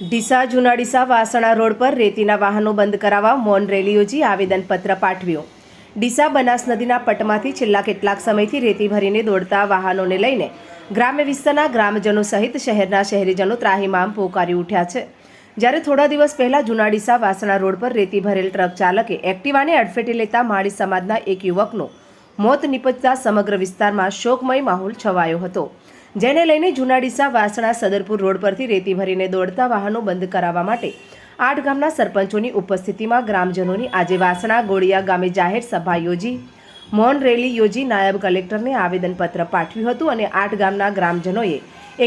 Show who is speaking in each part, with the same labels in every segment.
Speaker 1: ડીસા, જૂના ડીસા, વાસણા રોડ પર રેતીના વાહનો બંધ કરાવવા મૌન રેલી યોજી આવેદનપત્ર પાઠવ્યું. ડીસા, બનાસ નદીના પટમાંથી છેલ્લા કેટલાક સમયથી રેતી ભરીને દોડતા વાહનોને લઈને ગ્રામ્ય વિસ્તારના ગ્રામજનો સહિત શહેરના શહેરીજનો ત્રાહિમામ પોકારી ઉઠ્યા છે. જ્યારે થોડા દિવસ પહેલા જૂના ડીસા, વાસણા રોડ પર રેતી ભરેલ ટ્રક ચાલકે એક્ટિવાને અડફેટે લેતા માળી સમાજના એક યુવકનું મોત નિપજતા સમગ્ર વિસ્તારમાં શોકમય માહોલ છવાયો હતો. જેને લઈને જુનાડીસા વાસણા સદરપુર રોડ પરથી રેતી ભરીને દોડતા વાહનો બંધ કરાવવા માટે આઠ ગામના સરપંચોની ઉપસ્થિતિમાં ગ્રામજનોની આજે વાસણા ગોળિયા ગામે જાહેર સભા યોજી. મૌન રેલી યોજી નાયબ કલેક્ટરને આવેદનપત્ર પાઠવ્યું હતું અને આઠ ગામના ગ્રામજનોએ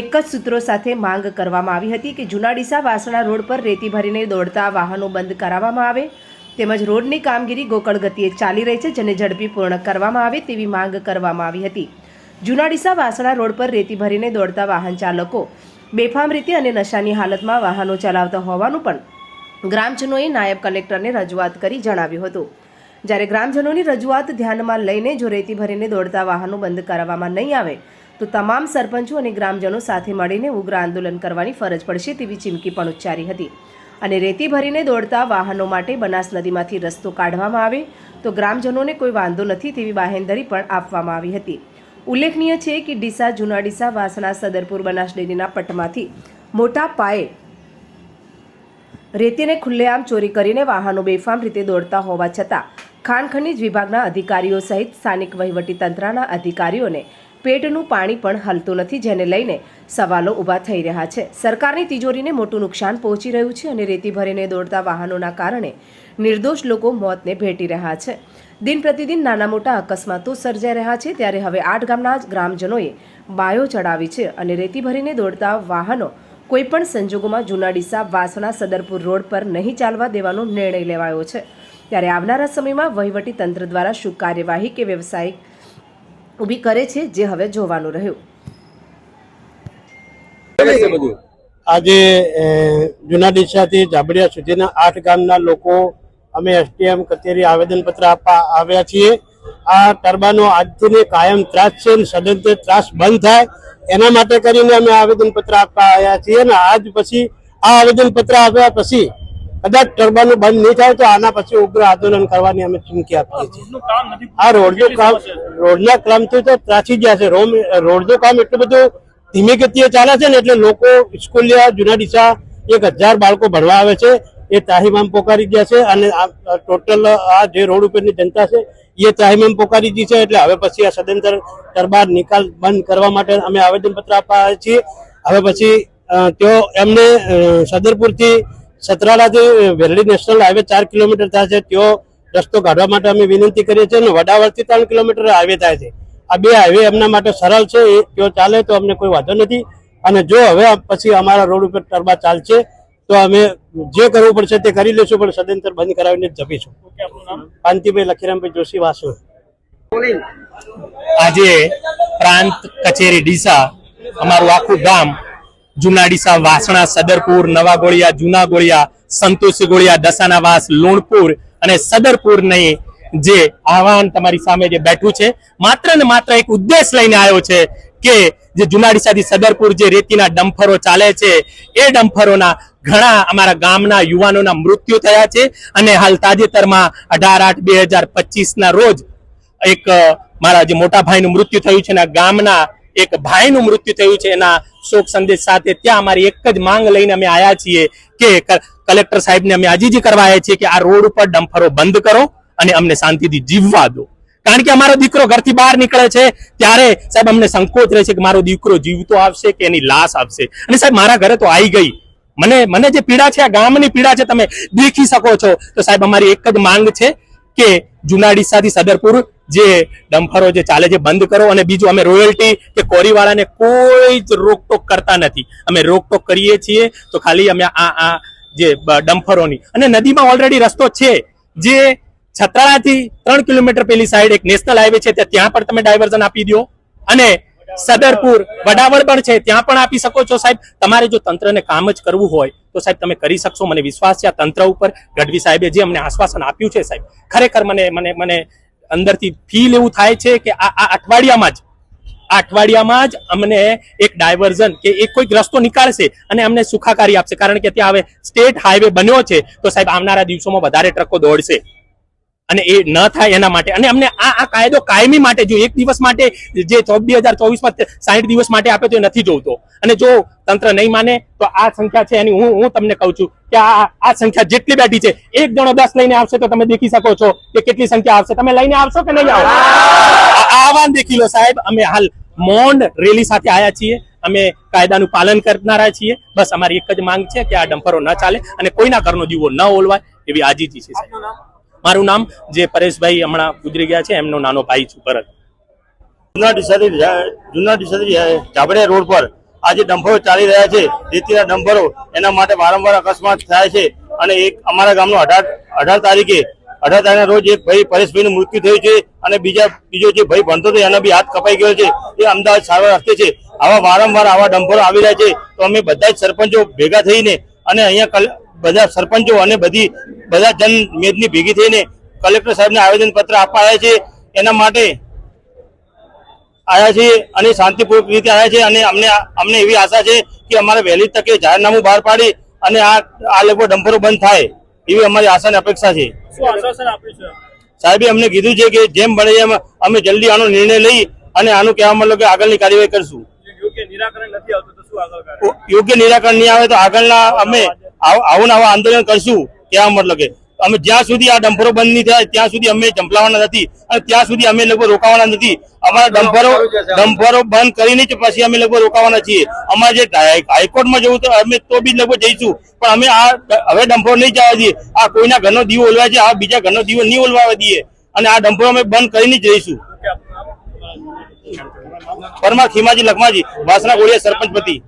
Speaker 1: એક જ સૂત્રો સાથે માંગ કરવામાં આવી હતી કે જુનાડીસા વાસણા રોડ પર રેતી ભરીને દોડતા વાહનો બંધ કરાવવામાં આવે. તેમજ રોડની કામગીરી ગોકળ ગતિએ ચાલી રહી છે, જેને ઝડપી પૂર્ણ કરવામાં આવે તેવી માંગ કરવામાં આવી હતી. જૂના ડીસા વાસણા રોડ પર રેતી ભરીને દોડતા વાહન ચાલકો બેફામ રીતે અને નશાની હાલતમાં વાહનો ચલાવતા હોવાનું પણ ગ્રામજનોએ નાયબ કલેક્ટરને રજૂઆત કરી જણાવ્યું હતું. જ્યારે ગ્રામજનોની રજૂઆત ધ્યાનમાં લઈને જો રેતી ભરીને દોડતા વાહનો બંધ કરાવવામાં નહીં આવે, તો તમામ સરપંચો અને ગ્રામજનો સાથે મળીને ઉગ્ર આંદોલન કરવાની ફરજ પડશે તેવી ચીમકી પણ ઉચ્ચારી હતી. અને રેતી ભરીને દોડતા વાહનો માટે બનાસ નદીમાંથી રસ્તો કાઢવામાં આવે, તો ગ્રામજનોને કોઈ વાંધો નથી તેવી બાહેંધરી પણ આપવામાં આવી હતી. ઉલ્લેખનીય છે કે ડીસા જૂના ડીસા વાસણા સદરપુર બનાસ ડેરીના પટમાંથી મોટા પાયે રેતીને ખુલ્લેઆમ ચોરી કરીને વાહનો બેફામ રીતે દોડતા હોવા છતાં ખાણ ખનીજ વિભાગના અધિકારીઓ સહિત સ્થાનિક વહીવટીતંત્રના અધિકારીઓને પેટનું પાણી પણ હલતું નથી, જેને લઈને સવાલો ઊભા થઈ રહ્યા છે. સરકારની તિજોરીને મોટું નુકસાન પહોંચી રહ્યું છે અને રેતી ભરીને દોડતા વાહનોના કારણે નિર્દોષ લોકો મોતને ભેટી રહ્યા છે. દિન પ્રતિદિન નાના મોટા અકસ્માતો સર્જાઈ રહ્યા છે, ત્યારે હવે આઠ ગામના ગ્રામજનોએ બાયો ચડાવી છે અને રેતી ભરીને દોડતા વાહનો કોઈપણ સંજોગોમાં જૂના ડીસા વાસણા સદરપુર રોડ પર નહીં ચાલવા દેવાનો નિર્ણય લેવાયો છે. ત્યારે આવનારા સમયમાં વહીવટી તંત્ર દ્વારા શું કાર્યવાહી કે વ્યવસાયિક ઊભી કરે છે જે હવે જોવાનું રહ્યું.
Speaker 2: આજે જૂના ડીસાથી જાબડિયા સુધીના આઠ ગામના લોકો અમે એસટીએમ કચેરી આવેદનપત્ર આપવા આવ્યા છીએ. આ ટર્બાનો આજથી કાયમ ત્રાસ છે અને સદંતર ત્રાસ બંધ થાય. એના માટે કરીને અમે આવેદનપત્ર આપવા આવ્યા છીએ અને આજ પછી આ આવેદનપત્ર આપ્યા પછી કદાચ ટર્બાનો બંધ નહીં થાય તો આના પછી ઉગ્ર આંદોલન કરવાની અમે ચીમકી આપીએ છીએ. આ રોડનું કામ રોડના કામથી તો ત્રાસી ગયા છે. રોડનું કામ એટલું બધું ધીમી ગતિએ ચાલે છે ને એટલે લોકો સ્કૂલિયા જૂના ડીસા એક હજાર બાળકો ભણવા આવે છે. એ તાહીમામ પોકારી ગયા છે અને આ ટોટલ આ જે રોડ ઉપરની જનતા છે એ તાહીમામ પોકારી ગઈ છે એટલે હવે પછી આ સદંતર દરબાર નિકાલ બંધ કરવા માટે અમે આવેદનપત્ર આપવા છીએ. હવે પછી તેઓ એમને સદરપુરથી સતરાડાથી વેરડી નેશનલ હાઈવે ચાર કિલોમીટર થાય છે તેઓ રસ્તો કાઢવા માટે અમે વિનંતી કરીએ છીએ અને વડાવળથી ત્રણ કિલોમીટર હાઈવે થાય છે. આ બે હાઈવે એમના માટે સરળ છે એ તેઓ ચાલે તો અમને કોઈ વાંધો નથી. અને જો હવે પછી અમારા રોડ ઉપર ટરબા ચાલશે તો અમે જે કરવું પડશે તે કરી લેશું પણ સદંતર બંધ કરાવીને જ જપીશું. કાંતિભાઈ લખીરામભાઈ જોશી વાસુ
Speaker 3: આજે પ્રાંત કચેરી ડીસા અમારું આખું ગામ જૂના ડીસા વાસણા, સદરપુર નવા ગોળિયા જૂના ગોળિયા સંતોષ ગોળિયા દસાનાવાસ, લુણપુર અને સદરપુર નહીં જે આહવાન તમારી સામે જે બેઠું છે, માત્ર ને માત્ર એક ઉદ્દેશ લઈને આવ્યો છે કે જે જુનાડીસાથી સદરપુર જે રેતીના ડમ્ફરો ચાલે છે, એ ડમ્ફરોના ઘણા અમારા ગામના યુવાનોના મૃત્યુ થયા છે અને હાલ તાજેતરમાં અઢાર આઠ બે હજાર પચીસના રોજ એક મારા જે મોટા ભાઈનું મૃત્યુ થયું છે ને ગામના એક ભાઈનું મૃત્યુ થયું છે. એના શોક સંદેશ સાથે ત્યાં અમારી એક જ માંગ લઈને અમે આવ્યા છીએ કે કલેક્ટર સાહેબને અમે આજીજી કરવા આવ્યા છીએ કે આ રોડ ઉપર ડમ્ફરો બંધ કરો અને અમને શાંતિથી જીવવા દો. કારણ કે અમારો દીકરો ઘરથી બહાર નીકળે છે, ત્યારે સાહેબ અમને સંકોચ રહે છે કે મારો દીકરો જીવતો આવશે કે એની લાશ આવશે. અને સાહેબ મારા ઘરે તો આવી ગઈ. મને મને જે પીડા છે, આ ગામની પીડા છે, તમે દેખી શકો છો. તો સાહેબ અમારી એક જ માંગ છે કે જૂના ડીસાથી સદરપુર, જે ડમ્ફરો જે ચાલે છે, બંધ કરો. અને બીજું, અમે રોયલ્ટી કે કોરીવાળાને કોઈ જ રોકટોક કરતા નથી. અમે રોકટોક કરીએ છીએ, તો ખાલી અમે આ આ જે ડમ્ફરોની. અને નદીમાં ઓલરેડી રસ્તો છે, જે છત્રાળાથી ત્રણ કિલોમીટર પેલી સાઈડ એક નેશનલ હાઈવે છે, ત્યાં પણ તમે ડાયવર્ઝન આપી દો અને સદરપુર, વડાવળ પણ છે, ત્યાં પણ આપી શકો છો સાહેબ. તમારે જો તંત્રને કામ જ કરવું હોય, તો સાહેબ તમે કરી શકશો. મને વિશ્વાસ છે આ તંત્ર ઉપર. ગઢવી સાહેબે જે અમને આશ્વાસન આપ્યું છે સાહેબ, ખરેખર મને મને મને અંદરથી ફીલ એવું થાય છે કે આ આ અઠવાડિયામાં જ, આ અઠવાડિયામાં જ અમને એક ડાયવર્ઝન કે એક કોઈક રસ્તો નીકાળશે અને અમને સુખાકારી આપશે. કારણ કે ત્યાં હવે સ્ટેટ હાઈવે બન્યો છે, તો સાહેબ આવનારા દિવસોમાં વધારે ટ્રકો દોડશે. અને એ ન થાય એના માટે. અને અમને આ આ કાયદો કાયમી માટે જો એક દિવસ માટે જે બે હજાર ચોવીસમાં સાઠ દિવસ માટે આપે તો એ નથી જોવતો. અને જો તંત્ર નહીં માને, તો આ સંખ્યા છે એની હું હું તમને કહું છું કે આ આ સંખ્યા જેટલી બેઠી છે, એક જણો દસ લઈને આવશે તો તમે દેખી શકો છો કે કેટલી સંખ્યા આવશે. તમે લઈને આવશો કે નહીં આવો આવા દેખી લો સાહેબ. અમે હાલ મોન્ડ રેલી સાથે આવ્યા છીએ. અમે કાયદાનું પાલન કરનારા છીએ. બસ અમારી એક જ માંગ છે કે આ ડમ્પરો ન ચાલે અને કોઈના ઘરનો જીવો ન ઓલવાય એવી આજીજી છે સાહેબ. મારું નામ જે પરેશભાઈ હમણાં ગુજરી ગયા છે, એમનો નાનો ભાઈ છું, ભરત.
Speaker 4: જૂના ડીસાથી જૂના જાબડિયા રોડ પર આ જે ડમ્પરો ચાલી રહ્યા છે, રેતીના ડંભરો એના માટે વારંવાર અકસ્માત થાય છે અને એક અમારા ગામનો અઢાર અઢાર તારીખે, અઢાર તારીખના રોજ એક ભાઈ પરેશભાઈનું મૃત્યુ થયું છે અને બીજા, બીજો જે ભાઈ ભણતો હતો, એનો બી હાથ કપાઈ ગયો છે, એ અમદાવાદ સારવાર રસ્તે છે. આવા વારંવાર આવા ડંભરો આવી રહ્યા છે, તો અમે બધા જ સરપંચો ભેગા થઈને અને અહીંયા બધા સરપંચો અને બધી બધા જન મેદની ભેગી થઈને કલેક્ટર સાહેબને આવેદન પત્ર આપવા આવ્યા છે. એના માટે આવ્યા છે અને શાંતિપૂર્વક રીતે આવ્યા છે અને અમને અમને એવી આશા છે કે અમારે વહેલી તકે જાહેરનામું બહાર પાડી અને આ આ લોકો ડમ્પરો બંધ થાય એવી અમારી આશાની અપેક્ષા છે. સાહેબે અમને કીધું છે કે જેમ બને એમ અમે જલ્દી આનો નિર્ણય લઈ અને આનું કહેવા મતલબ કે આગળની કાર્યવાહી કરશું. યોગ્ય નિરાકરણ નહીં આવે તો આગળના અમે આવ- આવું આંદોલન કરશું કહેવા મતલબ કે. અમે જ્યાં સુધી આ ડમ્પરો બંધ નહીં થાય ત્યાં સુધી અમે ચંપલાવાના નથી અને ત્યાં સુધી અમે લોકો રોકાવાના નથી. અમારા ડમ્પરો ડમ્પરો બંધ કરીને જ પછી અમે લોકો રોકાવાના છીએ. અમારે જે હાઈકોર્ટમાં જવું તો અમે તો બી લોકો જઈશું પણ અમે આ હવે ડમ્પરો નહીં જવા દઈએ. આ કોઈના ઘરનો દીવો ઓલવા છે આ બીજા ઘરનો દીવો નહીં ઓલવા દઈએ. અને આ ડમ્પરો અમે બંધ કરીને જ જઈશું. પરમાર ખીમાજી લખમાજી વાસના ગોળિયા સરપંચ પતિ.